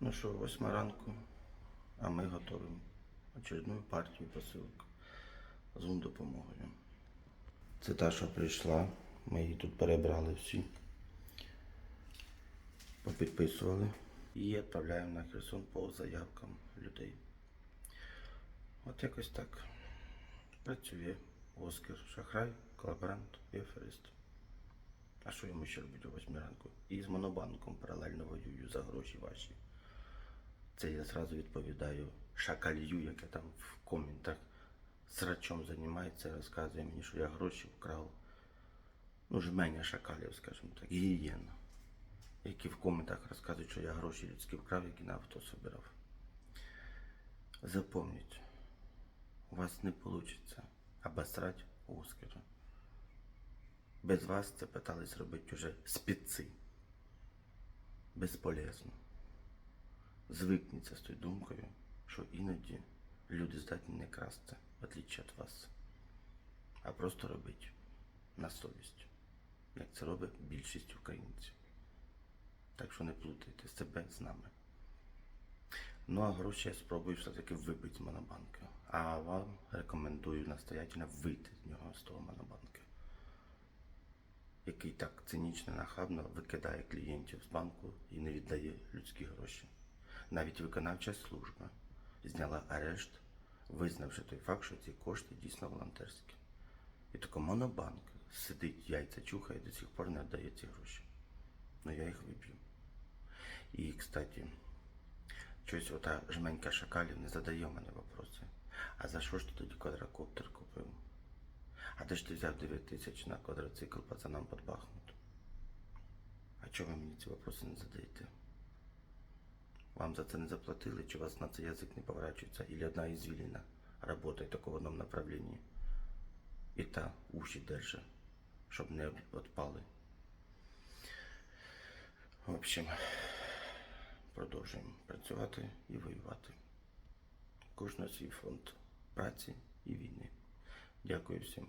Ну що, восьма ранку, а ми готуємо очередну партію посилок з допомогою. Це та, що прийшла. Ми її тут перебрали всі. Попідписували. І відправляємо на Херсон по заявкам людей. От якось так. Працює Оскар, шахрай, колаборант і аферист. А що йому ще робити о 8 ранку? І з монобанком паралельно воюю за гроші ваші. Це я зразу відповідаю шакалью, яке там в коментах срачом займається, розказує мені, що я гроші вкрав. Ну, жменя шакалів, скажімо так, гієна. Які в коментах розказують, що я гроші людські вкрав, які на авто собирав. Запомніть, у вас не вийде обосрать Оскара. Без вас це питались робити вже спеці. Безполезно. Звикніться з тою думкою, що іноді люди здатні не красти, в отличие від вас, а просто робити на совість, як це робить більшість українців. Так що не плутайте себе з нами. Ну а гроші я спробую все-таки вибити з монобанку. А вам рекомендую настоятельно вийти з нього з того монобанку, який так цинічно нахабно викидає клієнтів з банку і не віддає людські гроші. Навіть виконавча служба зняла арешт, визнавши той факт, що ці кошти дійсно волонтерські. І тако монобанк сидить, яйця чухає, до сих пор не віддає ці гроші. Ну я їх виб'ю. І, кстати, щось ота жменька шакалів не задає мене вопроси. А за що ж ти тоді квадрокоптер купив? А де ж ти взяв 9 тисяч на квадроцикл пацанам під Бахмут? А чого ви мені ці вопроси не задаєте? Вам за це не заплатили, чи у вас на це язик не поворачується, или одна извилина работает только в одном направлении. І та уші держи, щоб не відпали. В общем, продовжуємо працювати і воювати. Кожен свій фронт праці і війни. Дякую всім